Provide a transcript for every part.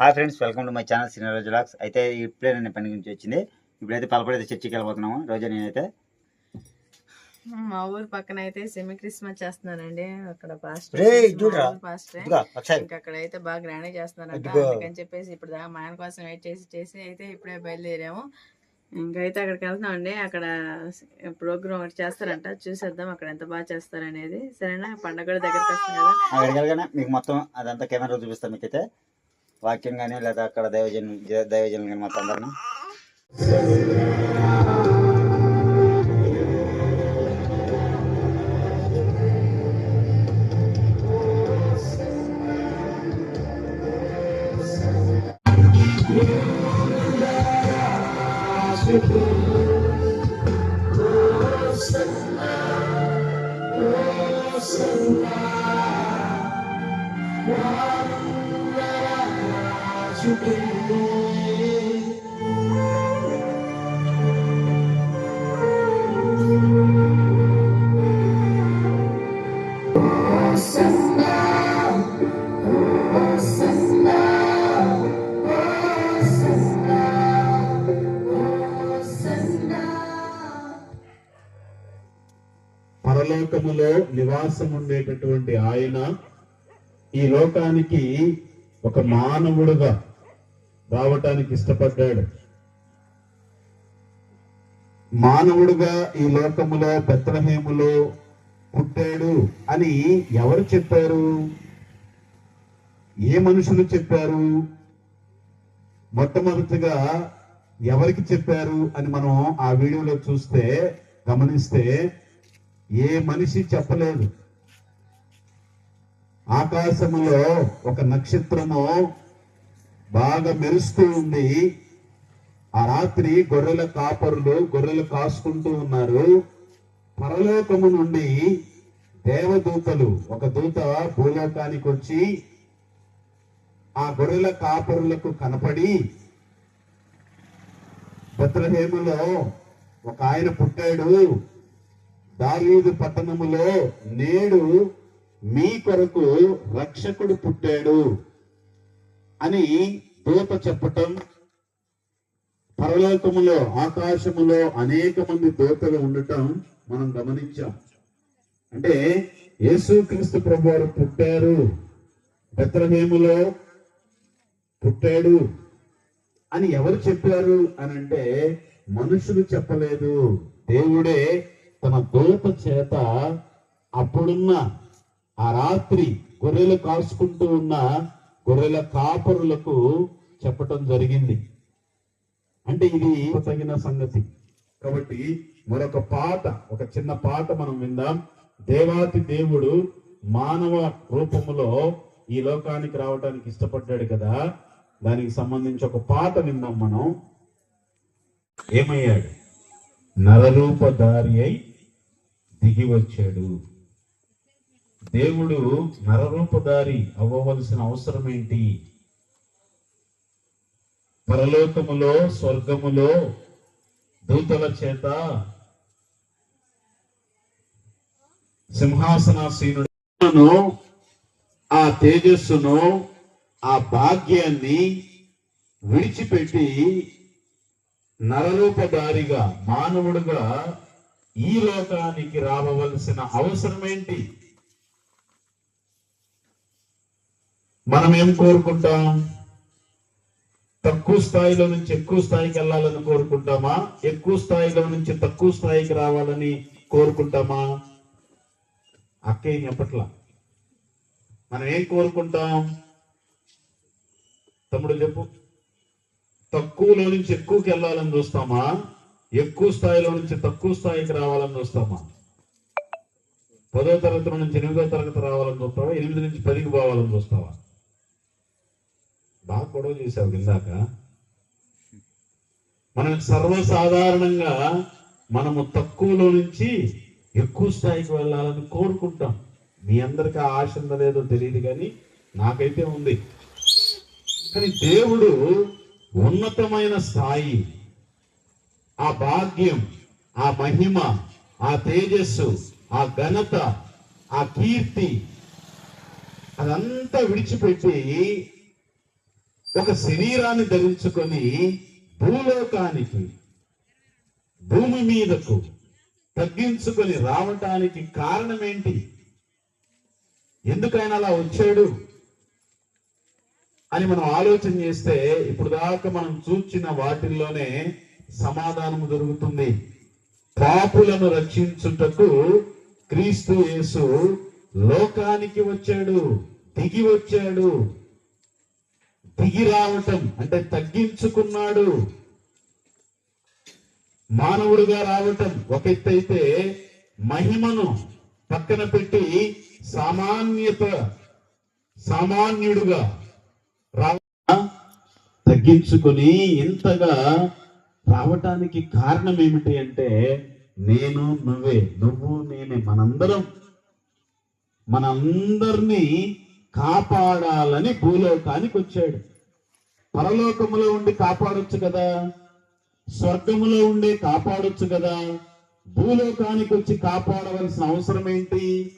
Hi friends welcome to my channel cinema రోజు లాక్స్ అయితే ఇప్పుడే నేను పని నుంచి వచ్చింది. ఇప్పుడైతే పలపడైతే చర్చికి వెళ్ళిపోతున్నాము రోజా నేనైతే మా ఊరు పక్కన అయితే సెమీ క్రిస్మస్ చేస్తున్నారండి అక్కడ ఇదిగో అక్షయ్ ఇంకా అక్కడ అయితే బాగా గ్రాండ్ చేస్తున్నారంట. ఇదిగో. అందుకని చెప్పేసి ఇప్పుడు దాకా మా ఆయన కోసం వెయిట్ చేసి చేసి అయితే ఇప్పుడే బయలుదేరాము. ఇంకైతే అక్కడికి వెళ్తున్నామండి. అక్కడ ప్రోగ్రామ్ ఒకటి చేస్తారంట. చూసేద్దాం అక్కడ ఎంత బాగా చేస్తారనేది. సరేనా? పండగ కూడా దగ్గరికి వస్తుంది కదా. మీకు మొత్తం అదంతా కెమెరా చూపిస్తాను మీకైతే. వాక్యం కానీ లేదా అక్కడ దైవజన్ దైవజన్ కానీ మొత్తం అందరినీ. పరలోకములో నివాసం ఉండేటటువంటి ఆయన ఈ లోకానికి ఒక మానవుడుగా రావటానికి ఇష్టపడ్డాడు. మానవుడుగా ఈ లోకములో పెత్రహేములో పుట్టాడు అని ఎవరు చెప్పారు? ఏ మనుషులు చెప్పారు? మొట్టమొదటిగా ఎవరికి చెప్పారు అని మనం ఆ వీడియోలో చూస్తే గమనిస్తే ఏ మనిషి చెప్పలేదు ఆకాశములో ఒక నక్షత్రము బాగా మెరుస్తూ ఉంది. ఆ రాత్రి గొర్రెల కాపరులు గొర్రెలు కాసుకుంటూ ఉన్నారు. పరలోకము నుండి దేవదూతలు ఒక దూత భూలోకానికి వచ్చి ఆ గొర్రెల కాపరులకు కనపడి భద్రహేమలో ఒక ఆయన పుట్టాడు. దావీదు పట్టణములో నేడు మీ కొరకు రక్షకుడు పుట్టాడు అని దూత చెప్పటం. పరలోకములో ఆకాశములో అనేక మంది దూతలు ఉండటం మనం గమనించాం. అంటే యేసుక్రీస్తు ప్రభు వారు పుట్టారు. బెత్రహేములో పుట్టాడు అని ఎవరు చెప్పారు అని అంటే మనుషులు చెప్పలేదు. దేవుడే తన దూత చేత అప్పుడున్న ఆ రాత్రి గొర్రెలు కాసుకుంటూ ఉన్న గొర్రెల కాపరులకు చెప్పటం జరిగింది. అంటే ఇది తగిన సంగతి. కాబట్టి మరొక పాట ఒక చిన్న పాట మనం విందాం. దేవాతి దేవుడు మానవ రూపములో ఈ లోకానికి రావడానికి ఇష్టపడ్డాడు కదా. దానికి సంబంధించి ఒక పాట విందాం మనం. ఏమయ్యాడు? నరరూపధారి అయి దిగి వచ్చాడు దేవుడు నరరూపధారి అవ్వవలసిన అవసరం ఏంటి పరలోకములో స్వర్గములో దూతల చేత సింహాసనాసీనుడు ఆ తేజస్సును ఆ భాగ్యాన్ని విడిచిపెట్టి నరరూపధారిగా మానవుడుగా ఈ లోకానికి రావవలసిన అవసరం ఏంటి? మనం ఏం కోరుకుంటాం? తక్కువ స్థాయిలో నుంచి ఎక్కువ స్థాయికి వెళ్ళాలని కోరుకుంటామా? ఎక్కువ స్థాయిలో నుంచి తక్కువ స్థాయికి రావాలని కోరుకుంటామా? అక్కే చెప్పట్లా? మనం ఏం కోరుకుంటాం? తమ్ముడు చెప్పు. తక్కువలో నుంచి ఎక్కువకి వెళ్ళాలని చూస్తామా? ఎక్కువ స్థాయిలో నుంచి తక్కువ స్థాయికి రావాలని చూస్తామా? పదో తరగతి నుంచి ఎనిమిదో తరగతి రావాలని చూస్తావా? ఎనిమిది నుంచి పదికి పోవాలని చూస్తావా? బాగా గొడవ చేశావు ఇందాక. మనం సర్వసాధారణంగా మనము తక్కువలో నుంచి ఎక్కువ స్థాయికి వెళ్ళాలని కోరుకుంటాం. మీ అందరికీ ఆ ఆశ ఉందో లేదో తెలియదు కానీ నాకైతే ఉంది. కానీ దేవుడు ఉన్నతమైన స్థాయి ఆ భాగ్యం ఆ మహిమ ఆ తేజస్సు ఆ ఘనత ఆ కీర్తి అదంతా విడిచిపెట్టి ఒక శరీరాన్ని ధరించుకొని భూలోకానికి భూమి మీదకు తగ్గించుకొని రావటానికి కారణం ఏంటి ఎందుకైనా అలా వచ్చాడు అని మనం ఆలోచన చేస్తే ఇప్పుడు దాకా మనం చూచిన వాటిల్లోనే సమాధానం దొరుకుతుంది పాపులను రక్షించుటకు క్రీస్తు యేసు లోకానికి వచ్చాడు దిగి వచ్చాడు. దిగి రావటం అంటే తగ్గించుకున్నాడు. మానవుడిగా రావటం ఒక ఎత్తు అయితే మహిమను పక్కన పెట్టి సామాన్యత సామాన్యుడుగా రా తగ్గించుకొని ఇంతగా రావటానికి కారణం ఏమిటి అంటే నేను నువ్వే నువ్వు నేనే మనందరం. మనందరినీ కాపాడాలని భూలోకానికి వచ్చాడు. పరలోకములో ఉండి కాపాడొచ్చు కదా? స్వర్గములో ఉండి కాపాడొచ్చు కదా? భూలోకానికి వచ్చి కాపాడవలసిన అవసరం ఏంటి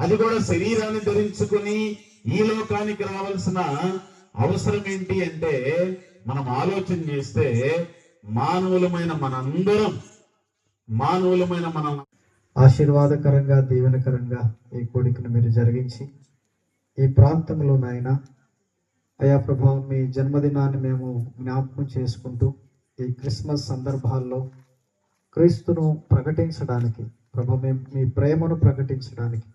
అది కూడా శరీరాన్ని ధరించుకొని ఈ లోకానికి రావాల్సిన అవసరం ఏంటి అంటే మనం ఆలోచన చేస్తే మానవులమైన మనందరం మానవులమైన మన ఆశీర్వాదకరంగా దీవెనకరంగా ఈ కోడికను మీరు జరిగించి ఈ ప్రాంతంలో నాయన అయా ప్రభావం మీ జన్మదినాన్ని మేము జ్ఞాపకం చేసుకుంటూ ఈ క్రిస్మస్ సందర్భాల్లో క్రీస్తును ప్రకటించడానికి ప్రభు మేము మీ ప్రేమను ప్రకటించడానికి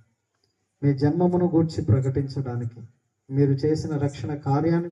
మీ జన్మమును గూర్చి ప్రకటించడానికి మీరు చేసిన రక్షణ కార్యాన్ని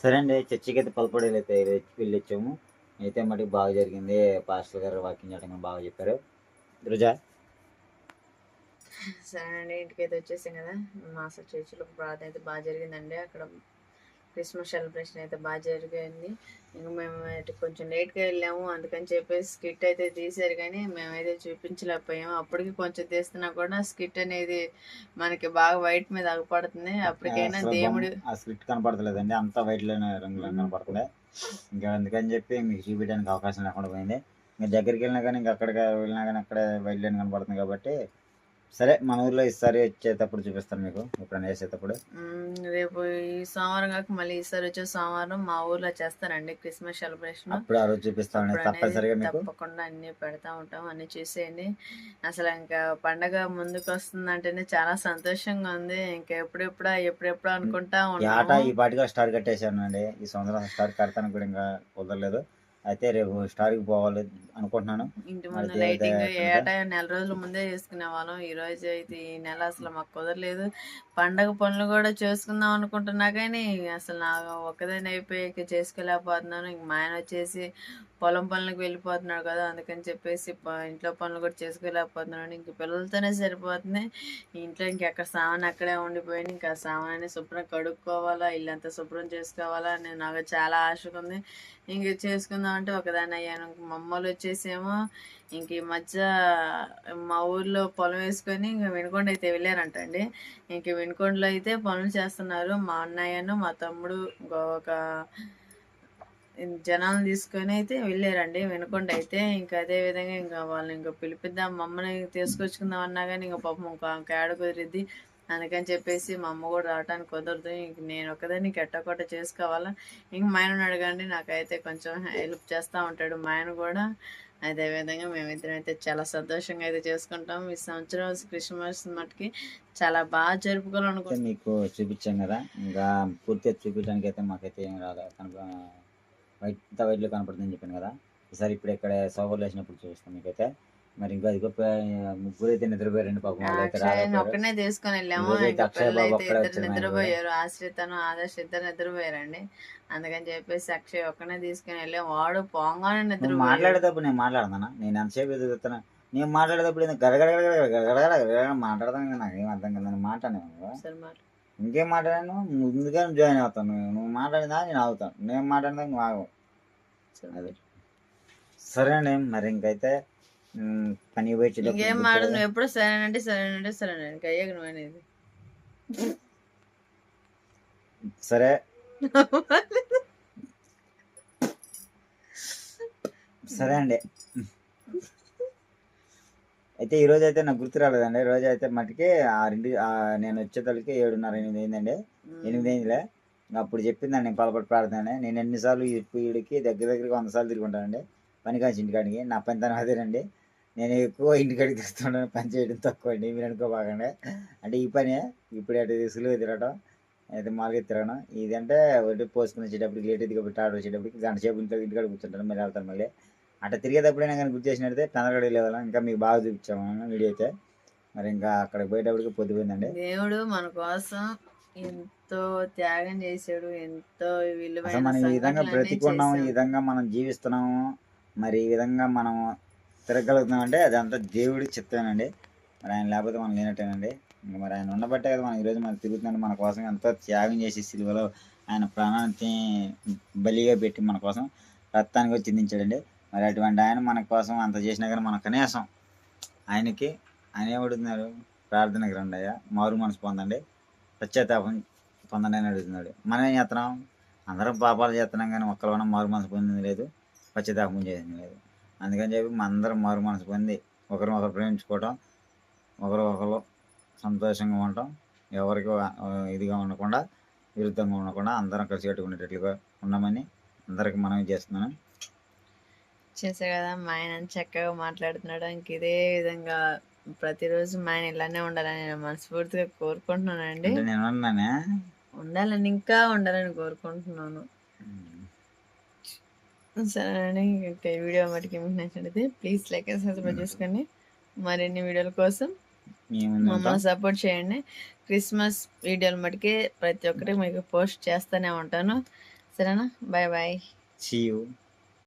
సరే అండి చర్చికి అయితే పలపడేలు అయితే వెళ్ళొచ్చాము. అయితే మటుకు బాగా జరిగింది. పాస్టర్ గారు వాకింగ్ చేయడం బాగా చెప్పారు. రుజా. సరే అండి ఇంటికి అయితే వచ్చేసాం కదా. మా చర్చిలో ప్రార్థన అయితే బాగా జరిగిందండి. అక్కడ క్రిస్మస్ సెలబ్రేషన్ అయితే బాగా జరిగింది. ఇంక మేము కొంచెం లేట్గా వెళ్ళాము. అందుకని చెప్పేసి స్కిట్ అయితే తీశారు కానీ మేమైతే చూపించలేకపోయాము. అప్పటికి కొంచెం తీస్తున్నా కూడా స్కిట్ అనేది మనకి బాగా వైట్ మీద అగపడుతుంది అప్పటికైనా దేవుడు ఆ స్క్రిప్ట్ కనపడతలేదండి. అంతా వైట్లోనే రంగులో కనపడుతుంది ఇంకా అందుకని చెప్పి మీకు చూపించడానికి అవకాశం లేకుండా పోయింది. ఇంకా దగ్గరికి వెళ్ళినా కానీ ఇంకా అక్కడికి వెళ్ళినా కానీ అక్కడే వైట్ లైన్ కనపడుతుంది కాబట్టి సరే మన ఊర్లో ఈసారి వచ్చేటప్పుడు చూపిస్తాను మీకు. ఎప్పుడైనా వేసేటప్పుడు రేపు ఈ సోమవారం కాక మళ్ళీ ఈసారి వచ్చే సోమవారం మా ఊర్లో చేస్తారండి క్రిస్మస్ సెలబ్రేషన్. అప్పుడు ఆ రోజు అనేది తప్పనిసరిగా తప్పకుండా అన్ని పెడతా ఉంటాం అన్ని చూసేయండి. అసలు ఇంకా పండగ ముందుకు వస్తుందంటేనే చాలా సంతోషంగా ఉంది. ఇంకా ఎప్పుడెప్పుడా ఎప్పుడెప్పుడు అనుకుంటా ఆట ఉన్నాము ఈ పాటిగా స్టార్ కట్టేశాను అండి ఈ సంవత్సరం స్టార్ కడతాను కూడా ఇంకా కుదరలేదు. అయితే రేపు స్టార్కి పోవాలి అనుకుంటున్నాను. ఇంటి ముందు లైటింగ్ దయ ఏ ఎట్లుంటే? ఆట నెల రోజుల ముందే చేసుకునే వాళ్ళం. ఈ రోజు అయితే ఈ నెల అసలు మాకు కుదరలేదు. పండగ పనులు కూడా చేసుకుందాం అనుకుంటున్నా కానీ అసలు నాకు ఒక్కదాన్ని అయిపోయి చేసుకోలేకపోతున్నాను. ఇంక మా ఆయన వచ్చేసి పొలం పనులకు వెళ్ళిపోతున్నాడు కదా అందుకని చెప్పేసి ఇంట్లో పనులు కూడా చేసుకోలేకపోతున్నాడు ఇంక పిల్లలతోనే సరిపోతుంది. ఇంట్లో ఇంకెక్కడ సామాన్ అక్కడే ఉండిపోయింది. ఇంకా సామాన్ని శుభ్రం కడుక్కోవాలా ఇల్లంతా శుభ్రం చేసుకోవాలా నేను నాకు చాలా ఆశగా ఉంది ఇంక చేసుకుందాం అంటే ఒకదాని అయ్యాను ఇంక మా అమ్మలు వచ్చేసేమో ఇంక ఈ మధ్య మా ఊర్లో పొలం వేసుకొని ఇంక వినుకొండ అయితే వెళ్ళారంటండి. ఇంక వినుకొండలో అయితే పనులు చేస్తున్నారు. మా అన్నయ్యను మా తమ్ముడు ఇంకో ఒక జనాలను తీసుకొని అయితే వెళ్ళారండి వినకొండ అయితే. ఇంకా అదే విధంగా ఇంకా వాళ్ళని ఇంకా పిలిపిద్దాం మమ్మల్ని తీసుకొచ్చుకుందాం అన్నా కానీ ఇంకా పాపం ఒక కేడ కుదిరిద్ది. అందుకని చెప్పేసి మా అమ్మ కూడా రావడానికి కుదరదు. ఇంక నేను ఒకదాన్ని ఎట్టకొట్ట చేసుకోవాలా? ఇంక మా ఆయన అడగండి నాకైతే కొంచెం హెల్ప్ చేస్తూ ఉంటాడు మా ఆయన కూడా. అదే విధంగా మేమిద్దరం అయితే చాలా సంతోషంగా అయితే చేసుకుంటాం. ఈ సంవత్సరం క్రిస్మస్ మటుకి చాలా బాగా జరుపుకోవాలనుకుంటున్నాం. అయితే మీకు చూపించాం కదా ఇంకా పూర్తిగా చూపించడానికి అయితే మాకైతే ఏం రాలేదు కనప వైట్ వైట్లో కనపడుతుందని చెప్పాను కదా. ఈసారి ఇప్పుడు ఇక్కడ సోవర్లు వేసినప్పుడు చూపిస్తాం మీకైతే. మరి ఇంకా అదిగో ముగ్గురు అయితే నిద్రపోయారండి పాపం. ఒక్కనే తీసుకొని వెళ్ళాము. నిద్రపోయారు. ఆశ్రితను ఆదర్శ్ ఇద్దరు నిద్రపోయారండి. అందుకని చెప్పేసి అక్షయ్ ఒక్కనే తీసుకొని వెళ్ళాం. వాడు పోంగానే నిద్రపోయాడు. మాట్లాడేటప్పుడు నేను మాట్లాడతానా? నేను ఎంతసేపు ఎదుగుతున్నా నేను మాట్లాడేటప్పుడు నేను గడగడ గడగడ మాట్లాడతాను కదా నాకు ఏం అర్థం కదా. నేను మాట్లాడాను సరే మరి ఇంకేం మాట్లాడాను? ముందుగా జాయిన్ అవుతాను నువ్వు మాట్లాడినా నేను అవుతాను నేను మాట్లాడినా నువ్వు ఆగవు సరే అది. మరి. సరే అండి మరి ఇంకైతే పని పోయి ఇంకేం. నువ్వు ఎప్పుడు సరేనంటే సరేనంటే సరేనండి. అయ్యాక నువ్వు అనేది. సరే. సరే అండి. అయితే ఈ రోజు అయితే నాకు గుర్తు రాలేదండి. ఈ రోజు అయితే మటుకి ఆరింటి ఆ నేను వచ్చేతలకి ఏడున్నర ఎనిమిది అయిందండి. ఎనిమిది అయిందిలే. అప్పుడు చెప్పిందండి నేను పొలపడి ప్రార్థన నేను ఎన్నిసార్లు వీడికి దగ్గర దగ్గరగా వంద సార్లు తిరుగుంటానండి. పని ఇంటికాడికి. నా పనితనం అదేనండి నేను ఎక్కువ ఇంటికాడికి తిరుగుతుంటాను పని చేయడం తక్కువ అండి మీరు అనుకోబాకండి. అంటే ఈ పనే ఇప్పుడు అటు సులువు తిరగడం అయితే మామూలుగా తిరగడం. ఇదంటే ఒకటి పోసుకుని వచ్చేటప్పటికి లేట్ అయితే కాబట్టి ఆర్డర్ వచ్చేటప్పటికి గంట సేపు ఇంట్లో ఇంటికాడ కూర్చుంటాను మళ్ళీ వెళ్తాను మళ్ళీ. అట్లా తిరిగేటప్పుడైనా కానీ గుర్తు చేసినట్టే పెందరగడ లేవాల? ఇంకా మీకు బాగా చూపించాము వీడియో అయితే? మరి ఇంకా అక్కడికి పోయేటప్పటికి పొద్దుపోయిందండి. దేవుడు మన కోసం ఎంతో త్యాగం చేశాడు ఎంతో విలువైన మనం ఈ విధంగా బ్రతికున్నాము ఈ. విధంగా మనం జీవిస్తున్నాము మరి ఈ విధంగా మనం తిరగలుగుతున్నాం అది అదంతా దేవుడి చిత్తమేనండి. మరి ఆయన లేకపోతే మనం లేనట్టేనండి. ఇంకా మరి ఆయన ఉండబట్టే కదా మనం ఈరోజు మనం తిరుగుతున్నాం. మన కోసం ఎంతో త్యాగం చేసి సిలువలో ఆయన ప్రాణాన్ని బలిగా పెట్టి మన కోసం రక్తానికి వచ్చి చిందించాడండి. మరి అటువంటి ఆయన మన కోసం అంత చేసినా కానీ మన కనీసం ఆయనకి ఆయన ఏమడుగుతున్నారు? ప్రార్థనకి రండి అయ్యా మారు మనసు పొందండి. పశ్చాత్తాపం పొందండి అని అడుగుతున్నాడు. మనం ఏం చేస్తున్నాం? అందరం పాపాలు చేస్తున్నాం కానీ ఒక్కరు మారు మనసు పొందింది లేదు. పశ్చాత్తాపం చేసింది లేదు. అందుకని చెప్పి అందరం మారు మనసు పొంది ఒకరు ఒకరు ప్రేమించుకోవటం ఒకరు ఒకరు సంతోషంగా ఉండటం ఎవరికి ఇదిగా ఉండకుండా విరుద్ధంగా ఉండకుండా అందరం కలిసి కట్టుకునేటట్లుగా ఉండమని అందరికి మనం చేస్తున్నాను. చేసా కదా మా ఆయన చక్కగా మాట్లాడుతున్నాడు. ఇంక ఇదే విధంగా ప్రతిరోజు మా ఆయన ఇలానే ఉండాలని నేను మనస్ఫూర్తిగా కోరుకుంటున్నానండి. నేను అన్నానే? ఉండాలని ఇంకా ఉండాలని కోరుకుంటున్నాను. సరేనండి ఈ వీడియో మటుకి మీకు నచ్చినట్లయితే ప్లీజ్ లైక్ అండ్ సబ్స్క్రైబ్ చేసుకోండి మరిన్ని వీడియోల కోసం మమ్మల్ని సపోర్ట్ చేయండి. క్రిస్మస్ వీడియోలు మటుకి ప్రతి ఒక్కటి మీకు పోస్ట్ చేస్తూనే ఉంటాను. సరేనా? Bye bye.